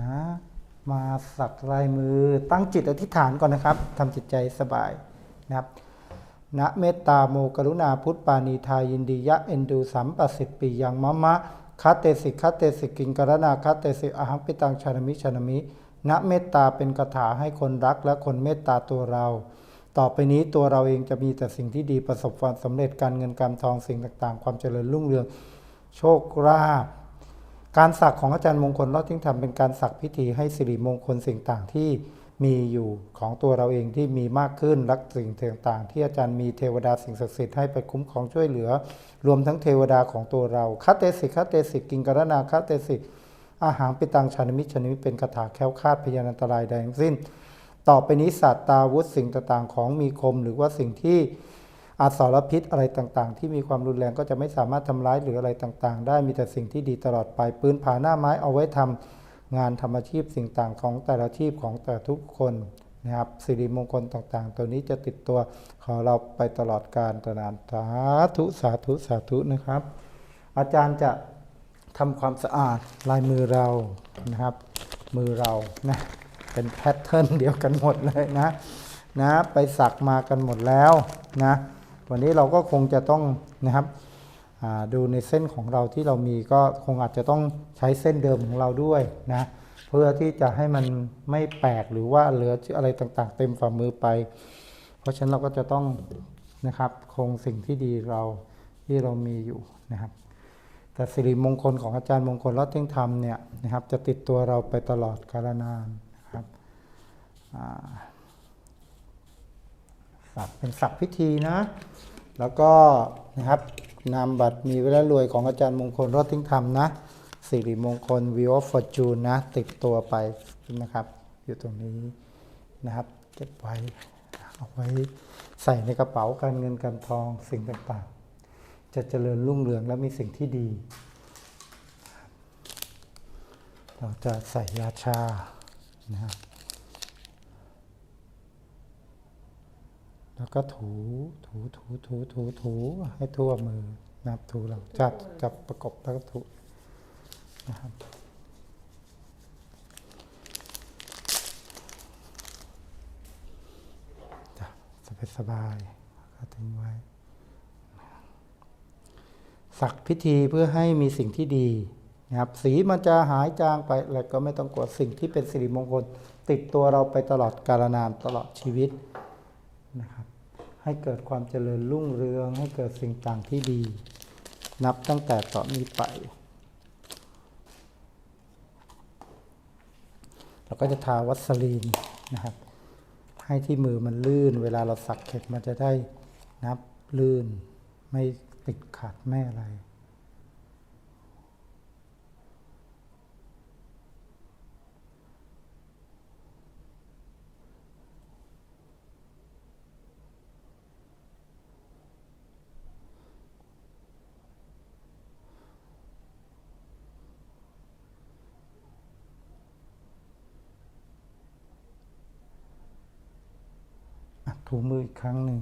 นะ มาสักลายมือตั้งจิตอธิษฐานก่อนนะครับทำจิตใจสบายนะครับนะเมตตาโมกรุณาพุทธปานีทายินดียะเอนดูสัมปสิทปิยังมะมะคาเตสิกคาเตสิกิงกรณาคาเตสิอาหังปิตังชานมิชานมินะเมตตาเป็นคาถาให้คนรักและคนเมตตาตัวเรา ต่อไปนี้ตัวเราเองจะมีแต่สิ่งที่ดีประสบความสำเร็จการเงินการทองสิ่งต่างๆ ความเจริญรุ่งเรือง โชคลาภ การสักของอาจารย์มงคลรอดทิ้งธรรมเป็นการสักพิธีให้สิริมงคลสิ่งต่างที่มีอยู่ของตัวเราเองที่มีมากขึ้นรักสิ่งต่างๆ ที่อาจารย์มีเทวดาสิ่งศักดิ์สิทธิ์ให้ไปคุ้มครองช่วยเหลือ รวมทั้งเทวดาของตัวเราคาเตสิกคาเตสิกกิงกรณาคาเตสิกอาหารปิตังชานมิชานมิเป็นคาถาแค้วคาดพยานันตรายใดทั้งสิ้น ต่อไปนี้ศาสตราวุธสิ่งต่างๆ ของมีคมหรือว่าสิ่งที่ อาสารพิษอะไรต่างๆ ที่มีความรุนแรงก็จะไม่สามารถทำร้ายหรืออะไรต่างๆ ได้มีแต่สิ่งที่ดีตลอดไปปืนผาหน้าไม้เอาไว้ทำงานทำอาชีพสิ่งต่างของแต่ละอาชีพของแต่ทุกคนนะครับสิริมงคลต่างๆ ตัวนี้จะติดตัวของเราไปตลอดกาลตนานสาธุสาธุสาธุนะครับ อาจารย์จะทำความสะอาดลายมือเรานะครับ มือเรานะเป็นแพทเทิร์นเดียวกันหมดเลยนะนะไปสักมากันหมดแล้วนะ วันนี้เราก็คงจะต้องนะครับดูในเส้นของเราที่เรามีก็คงอาจจะต้องใช้เส้นเดิมของเราด้วยนะเพื่อที่จะให้มันไม่แปลกหรือว่าเหลืออะไรต่างๆ เต็มฝ่ามือไป เพราะฉะนั้นเราก็จะต้องนะครับคงสิ่งที่ดีเราที่เรามีอยู่นะครับ แต่สิริมงคลของอาจารย์มงคลรอดเที่ยงธรรมเนี่ยนะครับจะติดตัวเราไปตลอดกาลนานนะครับ อ่าสักเป็นสักพิธีนะ แล้วก็นะครับนามบัตรมีเวลารวยของอาจารย์มงคลรอดทิ้งธรรมนะสิริมงคลวิวฟอร์จูนนะ ติดตัวไปนะครับ อยู่ตรงนี้นะครับเก็บไว้เอาไว้ใส่ในกระเป๋าการเงินการทองสิ่งต่างๆ จะเจริญรุ่งเรืองและมีสิ่งที่ดี เราจะใส่ยาชานะครับ แล้วก็ถูถูถูถูถูถูให้ทั่วมือนะครับถูเราจับจับประกบแล้วก็ถูนะครับจับสบายสบายๆก็ทิ้งไว้สักพิธีเพื่อให้มีสิ่งที่ดีนะครับสีมันจะหายจางไปอะไรก็ไม่ต้องกลัวสิ่งที่เป็นสิริมงคล ติดตัวเราไปตลอดกาลนานตลอดชีวิต นะครับ ให้เกิดความเจริญรุ่งเรือง ให้เกิดสิ่งต่างที่ดี นับตั้งแต่ต่อนนี้ไป เราก็จะทาวัสลีนนะครับ ให้ที่มือมันลื่น เวลาเราสักเข็มมันจะได้นับลื่น ไม่ติดขัดไม่อะไร ถูมืออีกครั้งหนึ่ง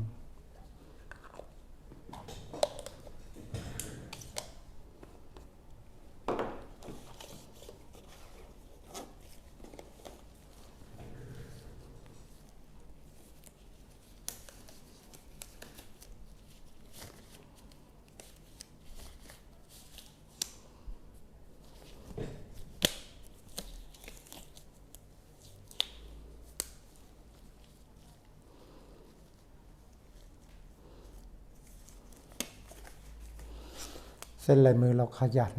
เส้นลายมือเราขยัน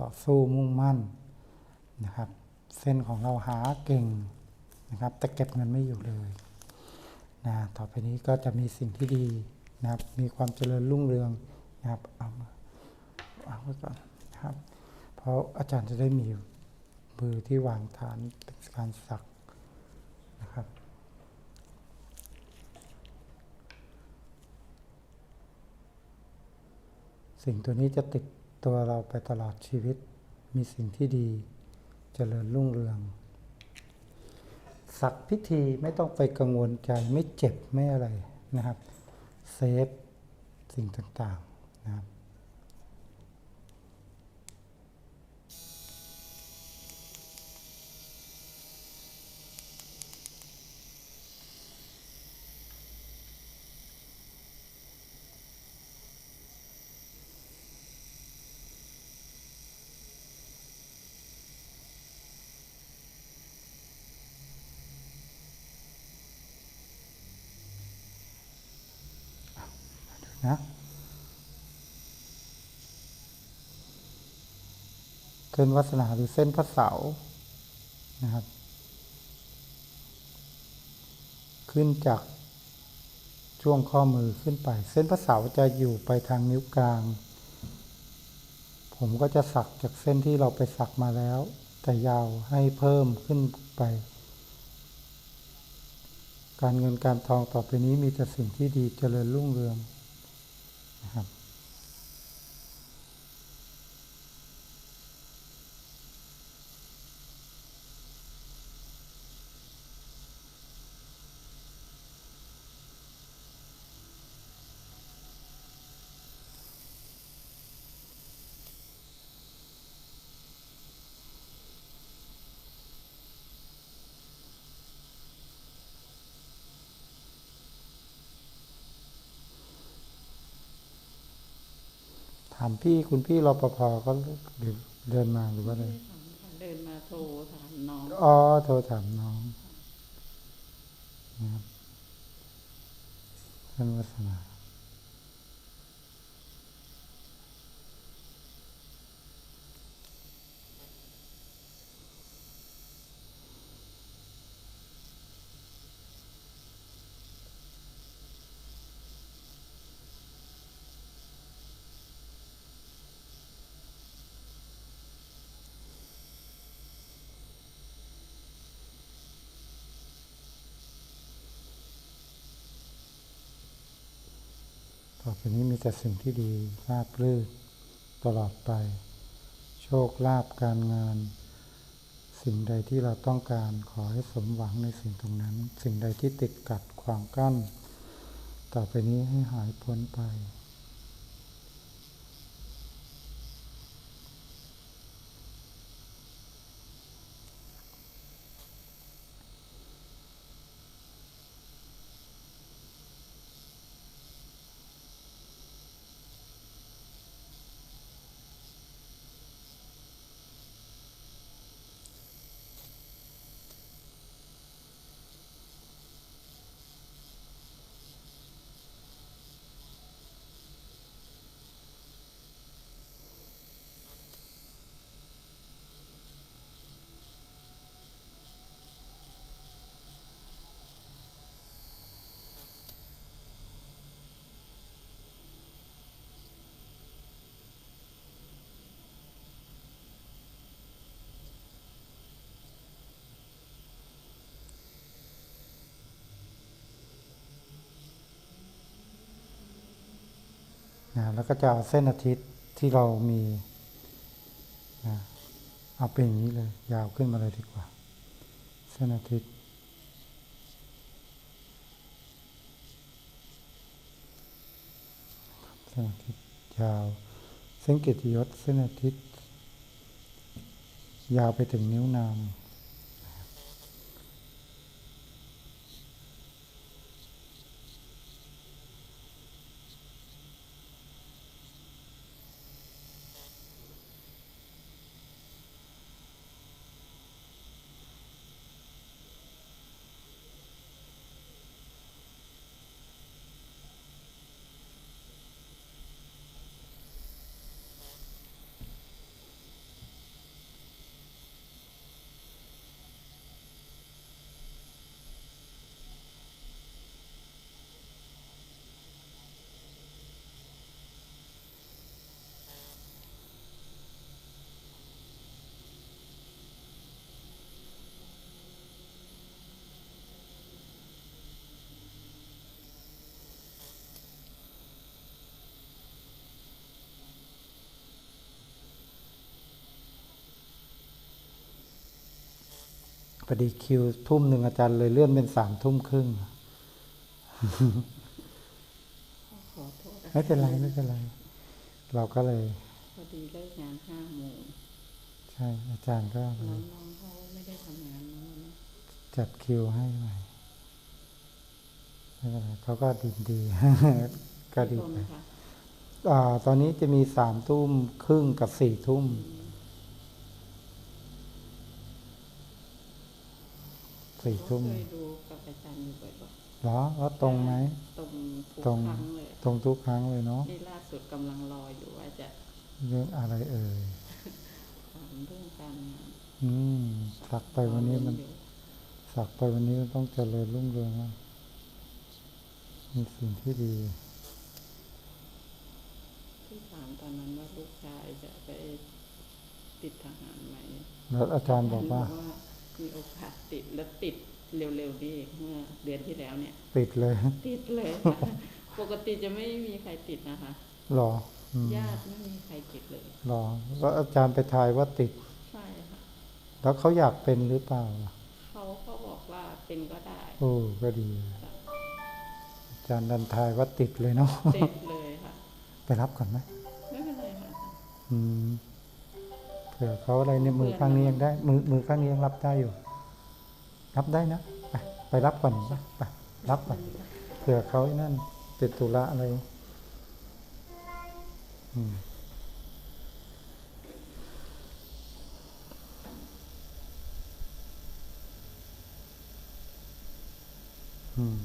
ต่อสู้มุ่งมั่นนะครับ เส้นของเราหาเก่งนะครับ แต่เก็บเงินไม่อยู่เลยนะต่อไปนี้ก็จะมีสิ่งที่ดีนะครับ มีความเจริญรุ่งเรืองนะครับเอามาเอาไว้ก่อนนะครับ เพราะอาจารย์จะได้มีมือที่วางฐานเป็นการสักนะครับ สิ่งตัวนี้จะติดตัวเราไปตลอดชีวิต มีสิ่งที่ดีจเจริญรุ่งเรือง สักพิธีไม่ต้องไปกังวลใจไม่เจ็บไม่อะไรนะครับ เซฟสิ่งต่างๆนะครับ นะเส้นวัสนาหรือเส้นพระเสานะครับ ขึ้นจากช่วงข้อมือขึ้นไป เส้นพระเสาจะอยู่ไปทางนิ้วกลาง ผมก็จะสักจากเส้นที่เราไปสักมาแล้ว แต่ยาวให้เพิ่มขึ้นไปการเงินการทองต่อไปนี้มีแต่สิ่งที่ดีเจริญรุ่งเรือง นะครับามพี่คุณพี่รปภก็เดินมาหรือว่าอะไรเดินมาโทรถามน้องอ๋อโทรถามน้องนะครับท่านวัฒนา ต่อไปนี้มีแต่สิ่งที่ดีราบรื่นตลอดไป โชคลาภการงาน สิ่งใดที่เราต้องการขอให้สมหวังในสิ่งตรงนั้น สิ่งใดที่ติดกัดขวางกั้น ต่อไปนี้ให้หายพ้นไป นะแล้วก็จะเอาเส้นอาทิตย์ที่เรามีนะเอาเป็นอย่างนี้เลย ยาวขึ้นมาเลยดีกว่า เส้นอาทิตย์เส้นอาทิตย์ยาว เส้นเกียรติยศเส้นอาทิตย์ ยาวไปถึงนิ้วนาง พอดีคิวทุ่มหนึ่งอาจารย์เลยเลื่อนเป็นสามทุ่มครึ่งขอโทษไม่เป็นไรไม่เป็นไร เราก็เลยพอดีเลิกงานห้าโมงใช่ อาจารย์ก็เลน้อยงๆเขาไม่ได้ทำงานนะวันนี้จัดคิวให้ใหม่ไม่เป็นไรเขาก็ดีดีก็ดีคนไปค่ะอ่าตอนนี้จะมีสามทุ่มครึ่งกับสี่ทุ่ม สี่ทุ่มเคยดูกับอาจารย์อยู่บ่อยเหรอว่าตรงไหมตรงทุกตรงครั้งเลยตรงทุกครั้งเลยเนาะนี่ล่าสุดกำลังรออยู่ว่าจะเรื่องอะไรเอ่ยถามเรื่องการงานอืมสักไปวันนี้มันรออยู่สักไปวันนี้มันต้องเจริญรุ่งเรืองนะมีสิ่งที่ดีที่ถามตอนนั้นว่าลูกชายจะไปติดทหารไหมแล้วอาจารย์บอกว่า มีโอกาสติดและติดเร็วๆนี้เองเมื่อเดือนที่แล้วเนี่ย ติดเลย ติดเลย ปกติจะไม่มีใครติดนะคะหรออืมญาติไม่มีใครติดเลยหรอแล้วอาจารย์ไปทายว่าติด ใช่ค่ะ แล้วเขาอยากเป็นหรือเปล่า เขาก็บอกว่าเป็นก็ได้ โอ้ก็ดี อาจารย์ดันทายว่าติดเลยเนาะ ติดเลยค่ะ ไปรับก่อนไหมไม่เป็นไรค่ะอืม เผื่อเขาอะไรเนี่มือข้างนี้ยังได้ มือมือข้างนี้ยังรับได้อยู่ รับได้นะไปไปรับก่อนไปรับก่อนเผื่อเขาไอ้นั่นติดตุระอะไรอืมอืม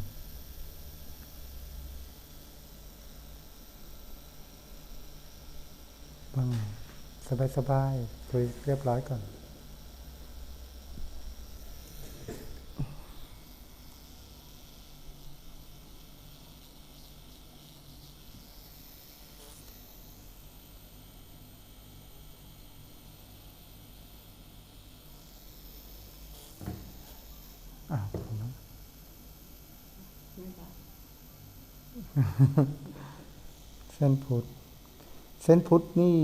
บ้าง สบายสบายๆคุยเรียบร้อยก่อนอ้าวผมนะไม่ได้เส้นพุทธเส้นพุทธนี่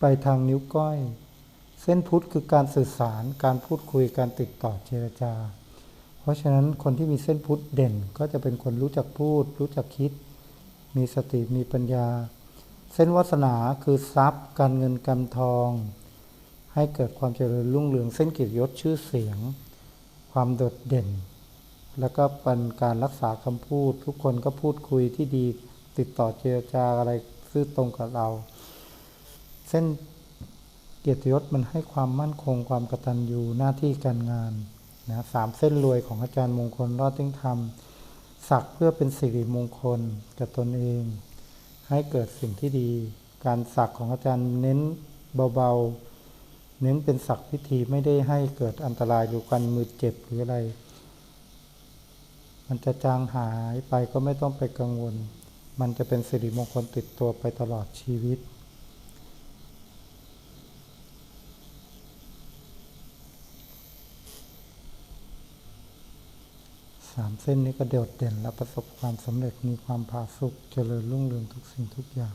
ไปทางนิ้วก้อย เส้นพุทธคือการสื่อสารการพูดคุยการติดต่อเจรจา เพราะฉะนั้นคนที่มีเส้นพุทธเด่นก็จะเป็นคนรู้จักพูด รู้จักคิด มีสติมีปัญญา เส้นวาสนาคือทรัพย์ การเงินการทอง ให้เกิดความเจริญรุ่งเรืองเส้นเกียรติยศชื่อเสียง ความโดดเด่น แล้วก็เป็นการรักษาคำพูด ทุกคนก็พูดคุยที่ดีติดต่อเจรจาอะไรซื่อตรงกับเรา เส้นเกียรติยศมันให้ความมั่นคงความกระตัญญูหน้าที่การงานนะสามเส้นรวยของอาจารย์มงคลรอดติ้งธรรมสักเพื่อเป็นสิริมงคลกับตนเอง ให้เกิดสิ่งที่ดี การสักของอาจารย์เน้นเบาๆ เน้นเป็นสักพิธีไม่ได้ให้เกิดอันตรายหรือกันมือเจ็บหรืออะไร มันจะจางหายไปก็ไม่ต้องไปกังวล มันจะเป็นสิริมงคลติดตัวไปตลอดชีวิตามเส้นนี้ก็โดดเด่นและประสบความสำเร็จมีความผาสุกเจริญรุ่งเรืองทุกสิ่งทุกอย่าง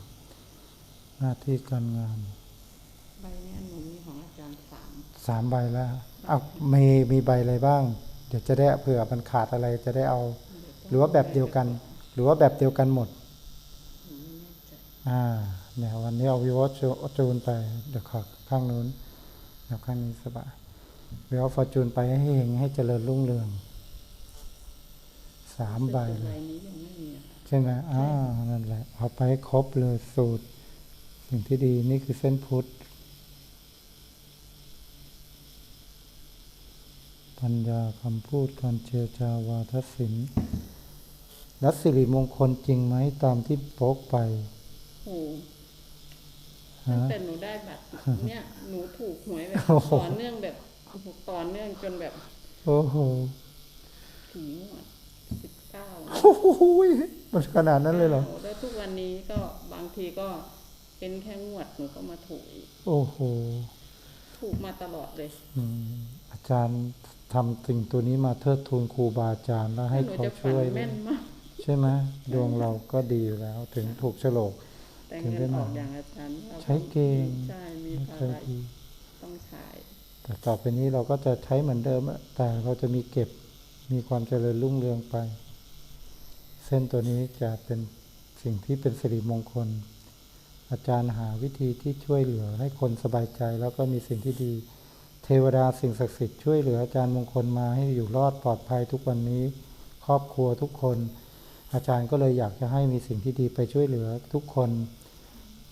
หน้าที่การงาน ใบเนี้ยหนูมีของอาจารย์สามสามใบแล้วเอามีมีใบอะไรบ้าง เดี๋ยวจะได้เผื่อมันขาดอะไรจะได้เอา หรือว่าแบบเดียวกัน หรือว่าแบบเดียวกันหมดหนูไม่แน่ใจอ่าเนี่ยวันนี้เอาวิวอจูจูนไปเดี๋ยวขอข้างนู้นเดี๋ยวข้างนี้สบายวิวฟอร์จูนไปให้เฮงให้เจริญรุ่งเรือง สามใบแต่เลใบยนี้ยังไม่มีอะค่ะใช่ไหมอ่านั่นแหละ เอาไปให้ครบเลยสูตร สิ่งที่ดีนี่คือเส้นพุทธปัญญาคำพูดการเจรจาวาทศิลป์และสิริมงคลจริงไหมตามที่โป๊กไปโอ้ตั้ฮะงแต่หนูได้บัตรเนี่ยหนูถูกหวยแบบโอ้โหต่อเนื่องแบบโอ้โหต่อเนื่องจนแบบ โอ้โหถึงงวดสิบ เก้าโอ้โหมันขนาดนั้นเลยเหรอแล้วทุกวันนี้ก็บางทีก็เป็นแค่งวดหนูก็มาถูกอีกโอ้โหถูกมาตลอดเลยอืมอาจารย์ทำสิ่งตัวนี้มาเทิดทูนครูบาอาจารย์แล้วให้หนูเขาจะฝันช่วยแม่นมากใช่ไหมดวงเราก็ดีอยู่แล้วถึงถูกโฉลกแต่ถึงเงิได้นอมาอกอย่างอาจารย์ว่าใช้เก่งใช่มีไม่ภาเคยระดีต้องใช้แต่ต่อไปนี้เราก็จะใช้เหมือนเดิมอะแต่เราจะมีเก็บมีความเจริญรุ่งเรืองไป เส้นตัวนี้จะเป็นสิ่งที่เป็นสิริมงคล อาจารย์หาวิธีที่ช่วยเหลือให้คนสบายใจ แล้วก็มีสิ่งที่ดี เทวดาสิ่งศักดิ์สิทธิ์ช่วยเหลืออาจารย์มงคลมาให้อยู่รอดปลอดภัยทุกวันนี้ ครอบครัวทุกคน อาจารย์ก็เลยอยากจะให้มีสิ่งที่ดีไปช่วยเหลือทุกคน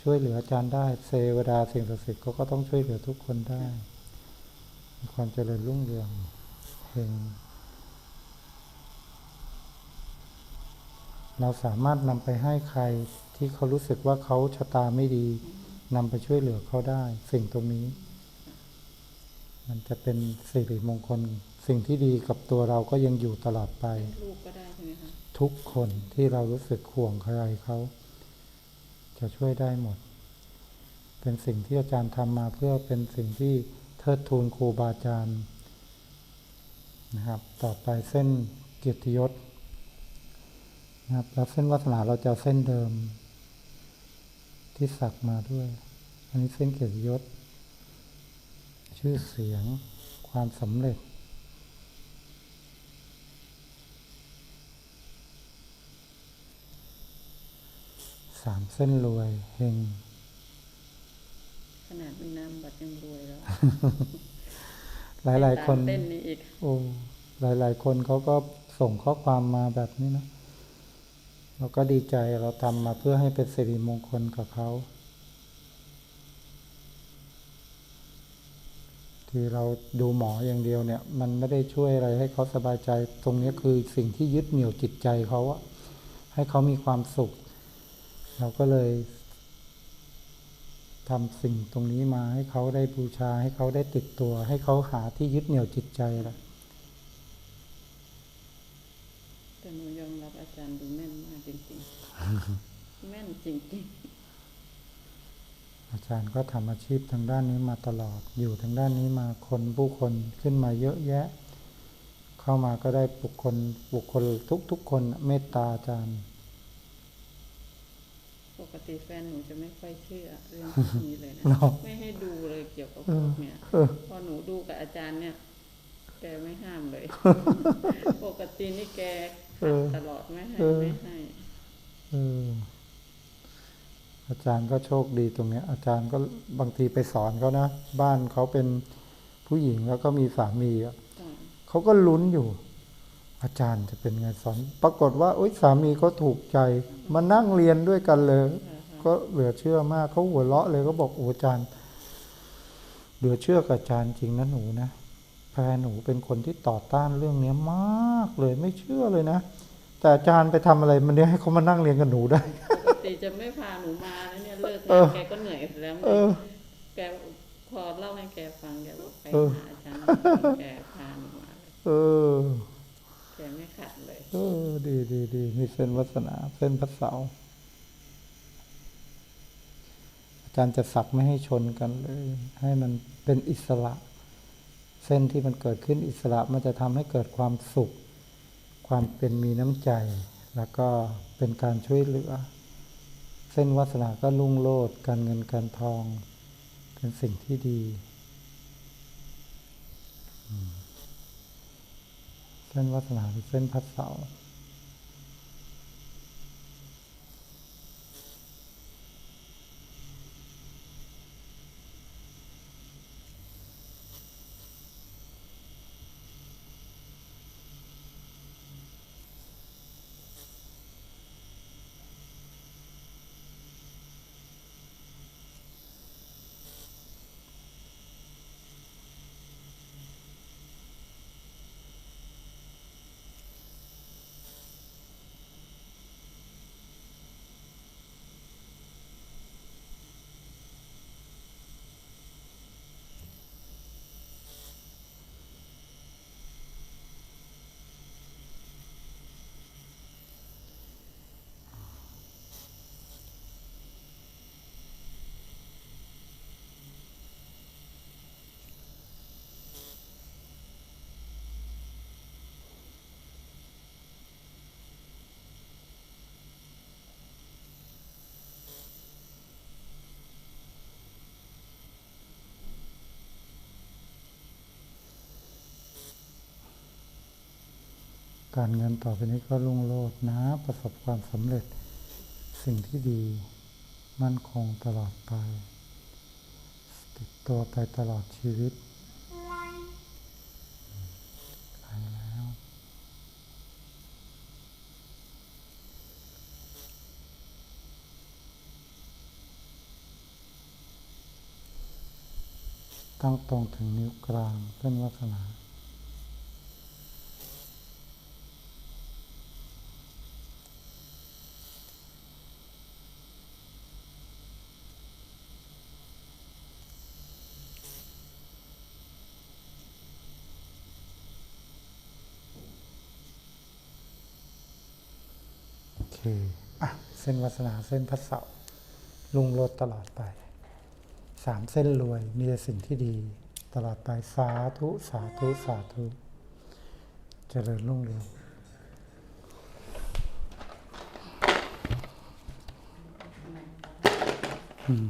ช่วยเหลืออาจารย์ได้เทวดาสิ่งศักดิ์สิทธิ์เขาก็ต้องช่วยเหลือทุกคนได้มีความเจริญรุ่งเรืองเฮง เราสามารถนำไปให้ใครที่เขารู้สึกว่าเขาชะตาไม่ดีนำไปช่วยเหลือเขาได้ สิ่งตรงนี้ มันจะเป็นสิริมงคล สิ่งที่ดีกับตัวเราก็ยังอยู่ตลอดไปลูกก็ได้ใช่ไหมคะทุกคนที่เรารู้สึกห่วงใครเขา จะช่วยได้หมด เป็นสิ่งที่อาจารย์ทำมาเพื่อเป็นสิ่งที่เทิดทูนครูบาอาจารย์นะครับ ต่อไปเส้นเกียรติยศ นะครับแล้วเส้นวาสนาเราจะเอาเส้นเดิม ที่สักมาด้วย อันนี้เส้นเกียรติยศ ชื่อเสียง ความสำเร็จ สามเส้นรวยเฮงขนาดมีนามบัตรยังรวยแล้ว หลายๆคนตมเต้นนี้อีกโอ้หลายๆคนเขาก็ส่งข้อความมาแบบนี้นะ เราก็ดีใจเราทำมาเพื่อให้เป็นสิริมงคลกับเขา ที่เราดูหมออย่างเดียวเนี่ย มันไม่ได้ช่วยอะไรให้เขาสบายใจ ตรงนี้คือสิ่งที่ยึดเหนี่ยวจิตใจเขาอะให้เขามีความสุข เราก็เลยทำสิ่งตรงนี้มาให้เขาได้บูชาให้เขาได้ติดตัว ให้เขาหาที่ยึดเหนี่ยวจิตใจละแต่หนูยอมรับอาจารย์ดูแม่น แม่นจริงอาจารย์ก็ทำอาชีพทางด้านนี้มาตลอด อยู่ทางด้านนี้มาคนผู้คนขึ้นมาเยอะแยะ เข้ามาก็ได้บุคคลบุคคลทุกๆคนเมตตาอาจารย์ๆปกติแฟนหนูจะไม่ค่อยเชื่อเรื่องพวกนี้เลยนะหรอไม่ให้ดูเลยเกี่ยวกับเอพอวกเนี้ยเออพอหนูดูกับอาจารย์เนี่ยแกไม่ห้ามเลย ปกตินี่แกเอขัดอตลอดไม่ให้เออไม่ให้เอาจารย์ก็โชคดีตรงเนี้ยอาจารย์ก็บางทีไปสอนเขานะ บ้านเขาเป็นผู้หญิงแล้วก็มีสามีอะจ้ะเขาก็ลุ้นอยู่ อาจารย์จะเป็นไงสอน ปรากฏว่าโอ๊ยสามีเขาถูกใจ มานั่งเรียนด้วยกันเลย ก็เหลือเชื่อมากเขาหัวเราะเลยก็บอกโอ้อาจารย์เหลือเชื่อกับอาจารย์จริงนะหนูนะแพรหนูเป็นคนที่ต่อต้านเรื่องเนี้ยมากเลยไม่เชื่อเลยนะ แต่อาจารย์ไปทำอะไร มันเนี้ยให้เขามานั่งเรียนกับหนูได้ปกติจะไม่พาหนูมาแล้วเนี่ยเลิกเองานอแกก็เหนื่อยแล้วเออแกพอเล่าให้แกฟังแกบอกไปเออหาอาจารย์แกพาหนูมาเลยเออแกไม่ขัดเลยเออดีดีดีมีเส้นวัสนาเส้นพระเสาร์อาจารย์จะสักไม่ให้ชนกันเลย ให้มันเป็นอิสระ เส้นที่มันเกิดขึ้นอิสระมันจะทำให้เกิดความสุข ความเป็นมีน้ำใจ แล้วก็เป็นการช่วยเหลือ เส้นวาสนาก็ลุ่งโลดการเงินการทอง เป็นสิ่งที่ดีเส้นวาสนาเป็นเส้นพัดเสา การเงินต่อไปนี้ก็รุ่งโรจน์นะ ประสบความสำเร็จ สิ่งที่ดีมั่นคงตลอดไป ติดตัวไปตลอดชีวิตไปแล้ว ตั้งตรงถึงนิ้วกลางเส้นวัฒนา อะเส้นวาสนาเส้นพระเสาลุงโลดตลอดไปสามเส้นรวยมีแต่สิ่งที่ดี ตลอดไปสาธุสาธุสาธุเจริญรุ่งเรืองอืม